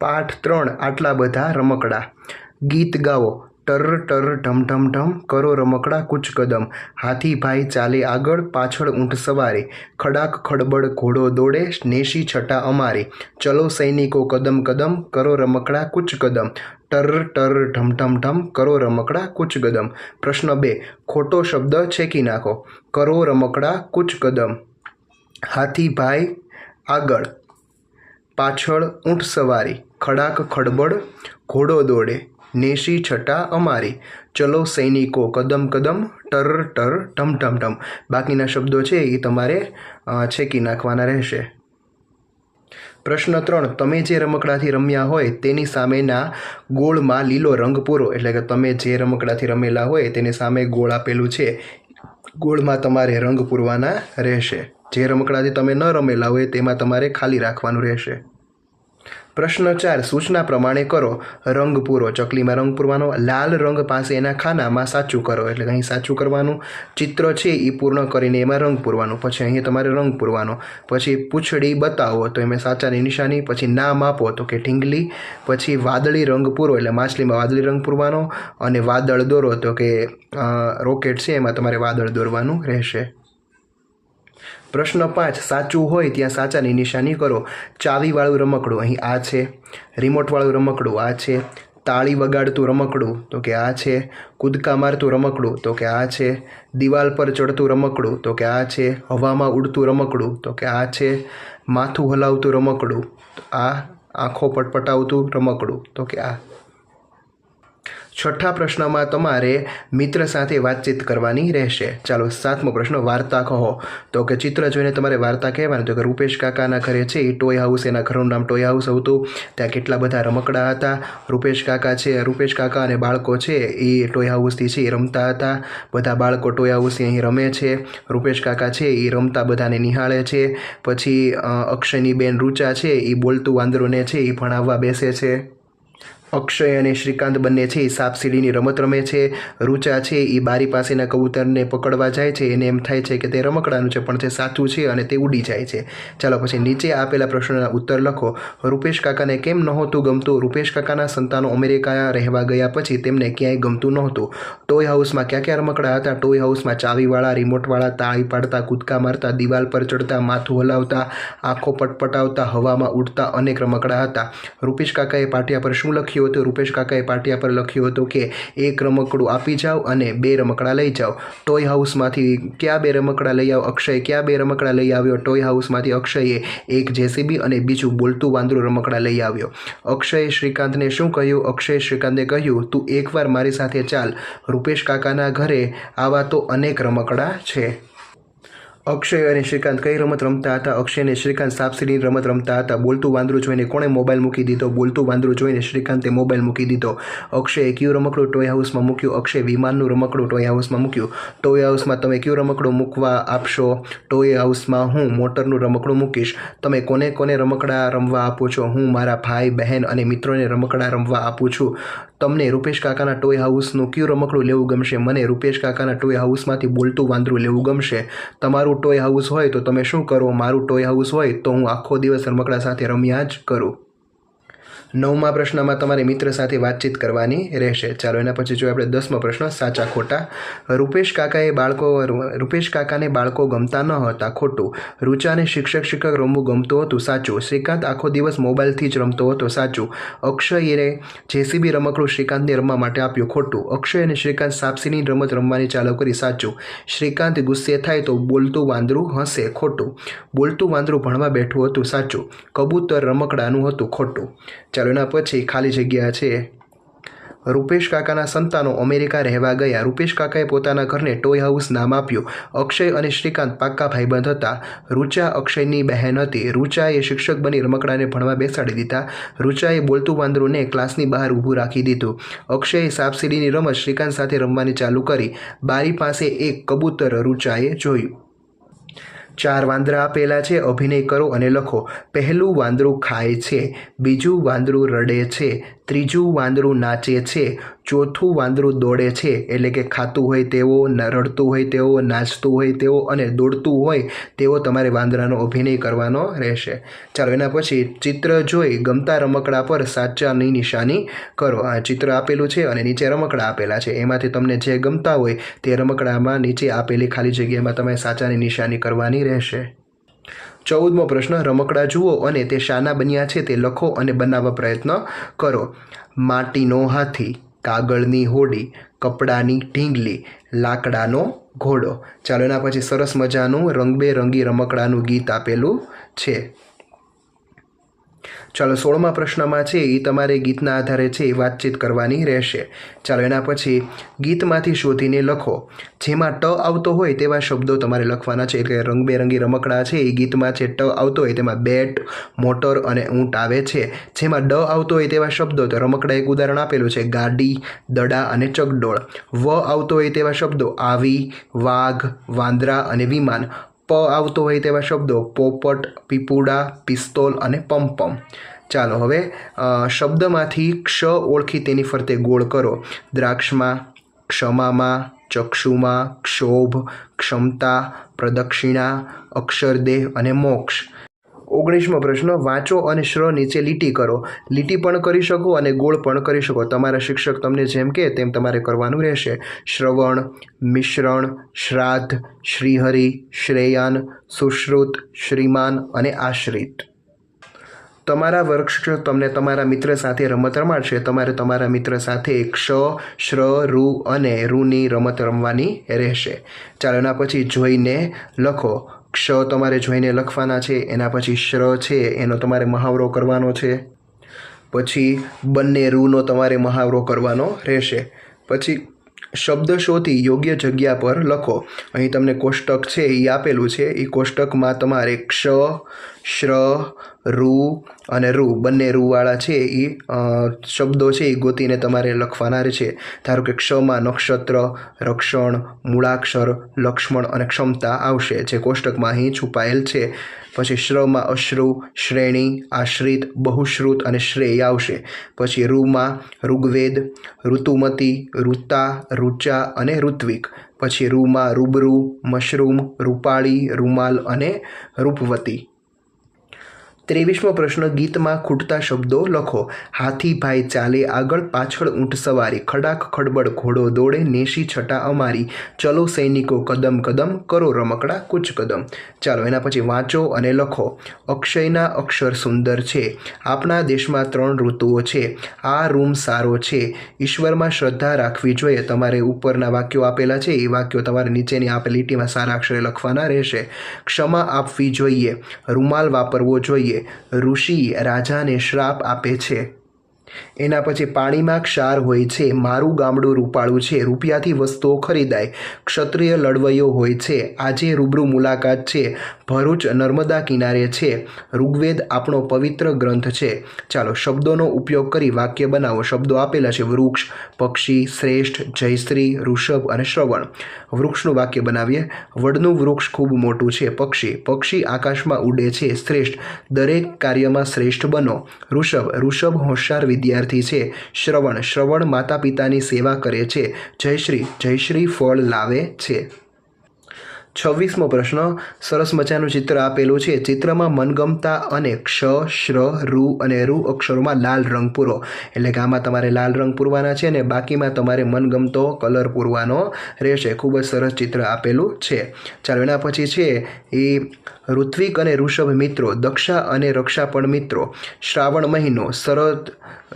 પાઠ ત્રણ, આટલા બધા રમકડા. ગીત ગાવો ટર ટર ઢમ ઢમ ઢમ, કરો રમકડા કૂચ કદમ હાથીભાઈ ચાલે આગળ, પાછળ ઊંટ સવારે. ખડાક, ખડબડ, ઘોડો દોડે, નેશી છટા અમારે. ચલો સૈનિકો કદમ કદમ, કરો રમકડા કૂચ કદમ ટર ટર ઢમ ઢમ ઢમ, કરો રમકડા કૂચ કદમ પ્રશ્ન બે, ખોટો શબ્દ છેકી નાખો. કરો રમકડા કૂચ કદમ હાથીભાઈ આગળ. પાછળ ઊંટ સવારી, ખડાક ખડબડ, ઘોડો દોડે, નેશી છટા અમારી. ચલો સૈનિકો, કદમ કદમ ટર ટર ઢમ ઢમ ઢમ બાકીના શબ્દો છે એ તમારે છેકી નાખવાના રહેશે. પ્રશ્ન ત્રણ, તમે જે રમકડાથી રમ્યા હોય તેની સામેના ગોળમાં લીલો રંગ પૂરો. એટલે કે તમે જે રમકડાથી રમેલા હોય તેની સામે ગોળ આપેલું છે. ગોળમાં તમારે રંગ પૂરવાના રહેશે. જે રમકડાથી તમે ન રમેલા હોય તેમાં તમારે ખાલી રાખવાનું રહેશે. પ્રશ્ન ચાર સૂચના પ્રમાણે કરો. રંગ પૂરો. ચકલીમાં રંગ પૂરવાનો. લાલ રંગ પાસે એના ખાનામાં સાચું કરો. એટલે અહીં સાચું કરવાનું. ચિત્ર છે એ પૂર્ણ કરીને એમાં રંગ પૂરવાનું. પછી અહીં તમારે રંગ પૂરવાનો. પછી પૂંછડી બતાવો. તો એમાં સાચાની નિશાની. પછી નામ આપો. તો કે ઢીંગલી. પછી વાદળી રંગ પૂરો. એટલે માછલીમાં વાદળી રંગ પૂરવાનો. અને વાદળ દોરો. તો કે રોકેટ છે. એમાં તમારે વાદળ દોરવાનું રહેશે. પ્રશ્ન પાંચ, સાચું હોય ત્યાં સાચાની નિશાની કરો. ચાવીવાળું રમકડું, અહીં આ છે. રિમોટવાળું રમકડું, આ છે. તાળી વગાડતું રમકડું, તો કે આ છે. કૂદકા મારતું રમકડું, તો કે આ છે. દિવાલ પર ચડતું રમકડું, તો કે આ છે. હવામાં ઉડતું રમકડું, તો કે આ છે. માથું હલાવતું રમકડું આ. આંખો પટપટાવતું રમકડું, તો કે આ. છઠ્ઠા પ્રશ્નમાં તમારે મિત્ર સાથે વાતચીત કરવાની રહેશે. ચાલો સાતમો પ્રશ્ન, વાર્તા કહો. તો કે ચિત્ર જોઈને તમારે વાર્તા કહેવાની. તો કે રૂપેશ કાકાના ઘરે છે એ ટોય હાઉસ, એના ઘરનું નામ ટોય હાઉસ હતું. ત્યાં કેટલા બધા રમકડા હતા. રૂપેશ કાકા છે, રૂપેશ કાકા અને બાળકો છે એ ટોય હાઉસથી છે એ રમતા હતા. બધા બાળકો ટોય હાઉસથી અહીં રમે છે. રૂપેશ કાકા છે એ રમતા બધાને નિહાળે છે. પછી અક્ષયની બેન રૂચા છે એ બોલતું વાંદરોને છે એ ભણાવવા બેસે છે. અક્ષય અને શ્રીકાંત બંને છે, એ સાપસીડીની રમત રમે છે, રૂચા છે, એ બારી પાસેના કબૂતરને પકડવા જાય છે, એને એમ થાય છે કે તે રમકડાનું છે, પણ તે સાચું છે અને તે ઉડી જાય છે. ચાલો પછી નીચે આપેલા પ્રશ્નોના ઉત્તર લખો. રૂપેશ કાકાને કેમ નહોતું ગમતું? રૂપેશ કાકાના સંતાનો અમેરિકા રહેવા ગયા પછી તેમને ક્યાંય ગમતું નહોતું. ટોય હાઉસમાં ક્યાં ક્યાં રમકડા હતા? ટોય હાઉસમાં ચાવીવાળા, રિમોટવાળા, તાળી પાડતા, કૂદકા મારતા, દિવાલ પર ચડતા, માથું હલાવતા, આંખો પટપટાવતા, હવામાં ઉડતા અનેક રમકડા હતા. રૂપેશ કાકાએ પાટિયા પર શું લખ્યું? હતું. રૂપેશ કાકાએ પાટિયા પર લખ્યું હતું કે, એક રમકડું આપી જાઓ અને બે રમકડા લઈ જાઓ. ટોય હાઉસમાંથી કયા બે રમકડા લઈ આવ? અક્ષય, કયા બે રમકડા લઈ આવ્યો? ટોય હાઉસમાંથી અક્ષયે એક જેસીબી અને બીજું બોલતું વાંદરું રમકડા લઈ આવ્યો. અક્ષયે શ્રીકાંતને શું કહ્યું? અક્ષય શ્રીકાંતે કહ્યું, તું એકવાર મારી સાથે ચાલ. રૂપેશ કાકાના ઘરે આવા તો અનેક રમકડા છે. અક્ષય અને શ્રીકાંત કઈ રમત રમતા હતા? અક્ષય અને શ્રીકાંત સાપસીડીની રમત રમતા હતા. બોલતું વાંદરું જોઈને કોણે મોબાઈલ મૂકી દીધો? બોલતું વાંદરું જોઈને શ્રીકાંતે મોબાઈલ મૂકી દીધો. અક્ષયે કયું રમકડું ટોય હાઉસમાં મૂક્યું? અક્ષય વિમાનનું રમકડું ટોય હાઉસમાં મૂક્યું? ટોય હાઉસમાં તમે કયું રમકડું મૂકવા આપશો? ટોય હાઉસમાં હું મોટરનું રમકડું મૂકીશ. તમે કોને કોને રમકડા રમવા આપો છો? હું મારા ભાઈ, બહેન અને મિત્રોને રમકડા રમવા આપું છું. તમને રૂપેશ કાકાના ટોય હાઉસનું કયું રમકડું લેવું ગમશે? મને રૂપેશ કાકાના ટોય હાઉસમાંથી બોલતું વાંદરું લેવું ગમશે. તમારું ટોય હાઉસ હોય તો તમે શું કરો? મારું ટોય હાઉસ હોય તો હું આખો દિવસ રમકડા સાથે રમ્યા જ કરું. નવમા પ્રશ્નમાં તમારે મિત્ર સાથે વાતચીત કરવાની રહેશે. ચાલો એના પછી જો આપણે દસમો પ્રશ્ન, સાચા ખોટા? રૂપેશ કાકાએ બાળકો, રૂપેશ કાકાને બાળકો ગમતા ન હતા, ખોટું. રૂચાને શિક્ષક શિક્ષક રમવું ગમતું હતું, સાચું. શ્રીકાંત આખો દિવસ મોબાઈલથી જ રમતો હતો, સાચું. અક્ષયે જેસીબી રમકડું શ્રીકાંતને રમવા માટે આપ્યું, ખોટું. અક્ષય અને શ્રીકાંત સાપસીની રમત રમવાની ચાલુ કરી, સાચું. શ્રીકાંત ગુસ્સે થાય તો બોલતું વાંદરું હશે ખોટું. બોલતું વાંદરું ભણવા બેઠું હતું, સાચું. કબૂતર રમકડાનું હતું, ખોટું. ચાલો એના પછી ખાલી જગ્યા છે. રૂપેશ કાકાના સંતાનો અમેરિકા રહેવા ગયા. રૂપેશ કાકાએ પોતાના ઘરને ટોય હાઉસ નામ આપ્યું. અક્ષય અને શ્રીકાંત પાક્કા ભાઈબંધ હતા. રૂચા અક્ષયની બહેન હતી. રૂચાએ શિક્ષક બની રમકડાને ભણવા બેસાડી દીધા. રૂચાએ બોલતું વાંદરુને ક્લાસની બહાર ઊભું રાખી દીધું. અક્ષયે સાપસીડીની રમત શ્રીકાંત સાથે રમવાની ચાલુ કરી. બારી પાસે એક કબૂતર રૂચાએ જોયું. ચાર વાંદરા આપેલા છે, અભિનય કરો અને લખો. પહેલું વાંદરું ખાય છે, બીજું વાંદરું રડે છે, ત્રીજું વાંદરું નાચે છે, ચોથું વાંદરું દોડે છે, એટલે કે ખાતું હોય તેવો રડતું હોય તેવો નાચતું હોય તેવો અને દોડતું હોય તેવો તમારે વાંદરાનો અભિનય કરવાનો રહેશે. ચાલો, એના પછી ચિત્ર જોઈ, ગમતા રમકડા પર સાચાની નિશાની કરો. આ ચિત્ર આપેલું છે અને નીચે રમકડા આપેલા છે. એમાંથી તમને જે ગમતા હોય તે રમકડામાં નીચે આપેલી ખાલી જગ્યામાં તમે સાચાની નિશાની કરવાની રહેશે. ચૌદમો પ્રશ્ન, રમકડા જુઓ અને તે શાના બન્યા છે તે લખો અને બનાવવા પ્રયત્ન કરો. માટીનો હાથી, કાગળની હોડી, કપડાની ઢીંગલી, લાકડાનો ઘોડો. ચાલો એના પછી સરસ મજાનું રંગબેરંગી રમકડાનું ગીત આપેલું છે. ચાલો સોળમા પ્રશ્નમાં છે એ તમારે ગીતના આધારે છે એ વાતચીત કરવાની રહેશે. ચાલો એના પછી ગીતમાંથી શોધીને લખો. જેમાં ટ આવતો હોય તેવા શબ્દો તમારે લખવાના છે, એટલે રંગબેરંગી રમકડા છે એ ગીતમાં છે ટ આવતો હોય તેમાં બેટ, મોટર અને ઊંટ આવે છે. જેમાં ડ આવતો હોય તેવા શબ્દો, તો રમકડા એક ઉદાહરણ આપેલું છે, ગાડી, દડા અને ચકડોળ વ આવતો હોય તેવા શબ્દો, આવી, વાઘ, વાંદરા અને વિમાન. પ આવતો હોય તેવા શબ્દો. પોપટ, પીપુડા, પિસ્તોલ અને પમપમ. ચાલો હવે શબ્દમાંથી ક્ષ ઓળખી તેની ફરતે ગોળ કરો. દ્રાક્ષમાં, ક્ષમામાં, ચક્ષુમાં, ક્ષોભ, ક્ષમતા, પ્રદક્ષિણા, અક્ષરદેહ અને મોક્ષ. ઓગણીસમો પ્રશ્ન, વાંચો અને શ્ર નીચે લીટી કરો. લીટી પણ કરી શકો અને ગોળ પણ કરી શકો. તમારા શિક્ષક તમને જેમ કે તેમ તમારે કરવાનું રહેશે. શ્રવણ, મિશ્રણ, શ્રાદ્ધ, શ્રીહરિ, શ્રેયાન, સુશ્રુત, શ્રીમાન અને આશ્રિત. તમારા વર્કશોપ તમને તમારા મિત્ર સાથે રમત રમાડશે. તમારે તમારા મિત્ર સાથે ક્ષ, શ્ર રૂ અને રૂની રમત રમવાની રહેશે. ચાલો એના પછી જોઈને લખો. ક્ષ તમારે જોઈને લખવાના છે, એના પછી શ્ર છે, એનો તમારે મહાવરો કરવાનો છે. પછી બંને રૂનો તમારે મહાવરો કરવાનો રહેશે. પછી શબ્દ શોધી યોગ્ય જગ્યા પર લખો. અહીં તમને કોષ્ટક છે એ આપેલું છે. એ કોષ્ટકમાં તમારે ક્ષ, શ્ર રૂ અને રૂ બંને રૂવાળા છે એ શબ્દો છે એ ગોતીને તમારે લખવાના છે ધારો કે ક્ષમાં નક્ષત્ર, રક્ષણ, મૂળાક્ષર, લક્ષ્મણ અને ક્ષમતા આવશે. જે કોષ્ટકમાં અહીં છુપાયેલ છે. પછી શ્રમાં અશ્રુ, શ્રેણી, આશ્રિત, બહુશ્રુત અને શ્રેય આવશે. પછી રૂમાં, ઋગ્વેદ, ઋતુમતી, ઋતા, ઋચા અને ઋત્વિક. પછી રૂમાં, રૂબરૂ, મશરૂમ, રૂપાળી, રૂમાલ અને રૂપવતી. ત્રેવીસમો પ્રશ્ન, ગીતમાં ખૂટતા શબ્દો લખો. હાથી ભાઈ ચાલે આગળ પાછળ ઊંટ સવારી. ખડાક, ખડબડ, ઘોડો દોડે, નેશી છટા અમારી. ચલો સૈનિકો, કદમ કદમ, કરો રમકડા, કૂચ કદમ. ચાલો, એના પછી વાંચો અને લખો. અક્ષયના અક્ષર સુંદર છે. આપણા દેશમાં ત્રણ ઋતુઓ છે. આ રૂમ સારો છે. ઈશ્વરમાં શ્રદ્ધા રાખવી જોઈએ. તમારે ઉપરના વાક્યો આપેલા છે. એ વાક્યો તમારે નીચેની આપેલી લીટીમાં સારા અક્ષરે લખવાના રહેશે. ક્ષમા આપવી જોઈએ. રૂમાલ વાપરવો જોઈએ. ઋષિ રાજાને શ્રાપ આપે છે. એના પછી પાણીમાં ક્ષાર હોય છે, મારું ગામડું રૂપાળું છે, રૂપિયાથી વસ્તુઓ ખરીદાય, ક્ષત્રિય લડવૈયો હોય છે, આજે રૂબરૂ મુલાકાત છે ભરૂચ નર્મદા કિનારે છે. ઋગ્વેદ આપણો પવિત્ર ગ્રંથ છે. ચાલો શબ્દોનો ઉપયોગ કરી વાક્ય બનાવો. શબ્દો આપેલા છે. વૃક્ષ, પક્ષી, શ્રેષ્ઠ, જયશ્રી, ઋષભ અને શ્રવણ. વૃક્ષનું વાક્ય બનાવીએ. વડનું વૃક્ષ ખૂબ મોટું છે. પક્ષી પક્ષી આકાશમાં ઉડે છે. શ્રેષ્ઠ, દરેક કાર્યમાં શ્રેષ્ઠ બનો. ઋષભ ઋષભ હોશિયાર વિદ્યાર્થી છે. શ્રવણ શ્રવણ માતા પિતાની સેવા કરે છે. જયશ્રી જયશ્રી ફળ લાવે છે. છવ્વીસમો પ્રશ્ન, સરસ મજાનું ચિત્ર આપેલું છે. ચિત્રમાં મનગમતા અને ક્ષ, શ્ર રુ અને રૂ અક્ષરોમાં લાલ રંગ પૂરો. એટલે કે આમાં તમારે લાલ રંગ પૂરવાના છે અને બાકીમાં તમારે મનગમતો કલર પૂરવાનો રહેશે. ખૂબ જ સરસ ચિત્ર આપેલું છે. ચાલો, એના પછી છે એ ઋત્વિક અને ઋષભ મિત્રો, દક્ષા અને રક્ષા પણ મિત્રો. શ્રાવણ મહિનો સરસ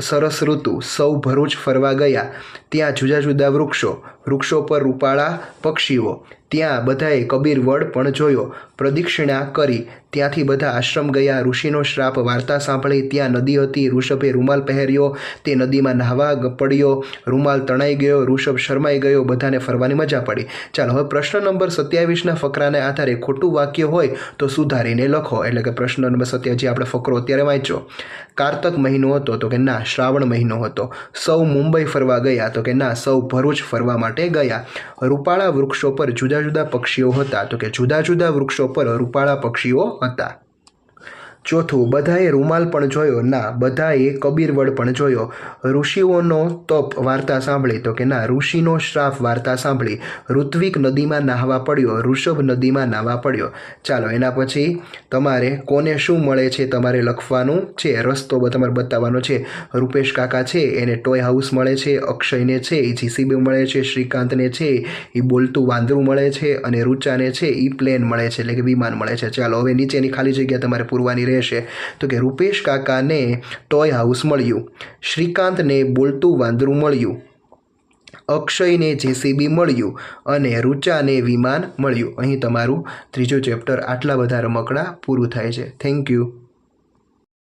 સરસ ઋતુ સૌ ભરૂચ ફરવા ગયા. ત્યાં જુદા જુદા વૃક્ષો વૃક્ષો પર રૂપાળા પક્ષીઓ. ત્યાં બધાએ કબીર વડ પણ જોયો. પ્રદક્ષિણા કરી ત્યાંથી બધા આશ્રમ ગયા. ઋષિનો શ્રાપ વાર્તા સાંભળી ત્યાં નદી હતી. ઋષભે રૂમાલ પહેર્યો. તે નદીમાં નહાવા પડ્યો. રૂમાલ તણાઈ ગયો. ઋષભ શરમાઈ ગયો. બધાને ફરવાની મજા પડી. ચાલો, હવે પ્રશ્ન નંબર સત્યાવીસના ફકરાને આધારે ખોટું વાક્ય હોય તો સુધારીને લખો. એટલે કે પ્રશ્ન નંબર સત્યાજી આપણે ફકરો અત્યારે વાંચ્યો. કારતક મહિનો હતો તો કે ના, શ્રાવણ મહિનો હતો. સૌ મુંબઈ ફરવા ગયા તો કે ના, સૌ ભરૂચ ફરવા માટે ગયા. રૂપાળા વૃક્ષો પર જુદા જુદા પક્ષીઓ હતા. તો કે જુદા જુદા વૃક્ષો પર રૂપાળા પક્ષીઓ હતા ચોથું, બધાએ રૂમાલ પણ જોયો. ના, બધાએ કબીરવડ પણ જોયો. ઋષિઓનો તપ વાર્તા સાંભળી. તો કે ના, ઋષિનો શ્રાપ વાર્તા સાંભળી. ઋત્વિક નદીમાં નાહવા પડ્યો. ઋષભ નદીમાં નાહવા પડ્યો. ચાલો, એના પછી તમારે કોને શું મળે છે તમારે લખવાનું છે? રસ્તો તમારે બતાવવાનો છે. રૂપેશ કાકા છે, એને ટોય હાઉસ મળે છે, અક્ષયને છે એ જીસીબી મળે છે, શ્રીકાંતને છે એ બોલતું વાંદરું મળે છે, અને રૂચાને છે એ પ્લેન મળે છે, એટલે કે વિમાન મળે છે. ચાલો, હવે નીચેની ખાલી જગ્યા તમારે પૂરવાની રહેશે. તો કે રૂપેશ કાકાને ટોય હાઉસ મળ્યું. શ્રીકાંતને બોલતું વાંદરું મળ્યું. અક્ષયને જેસીબી મળ્યું અને રૂચાને વિમાન મળ્યું. અહીં તમારું ત્રીજું ચેપ્ટર. આટલા બધા રમકડા પૂરું થાય છે. Thank you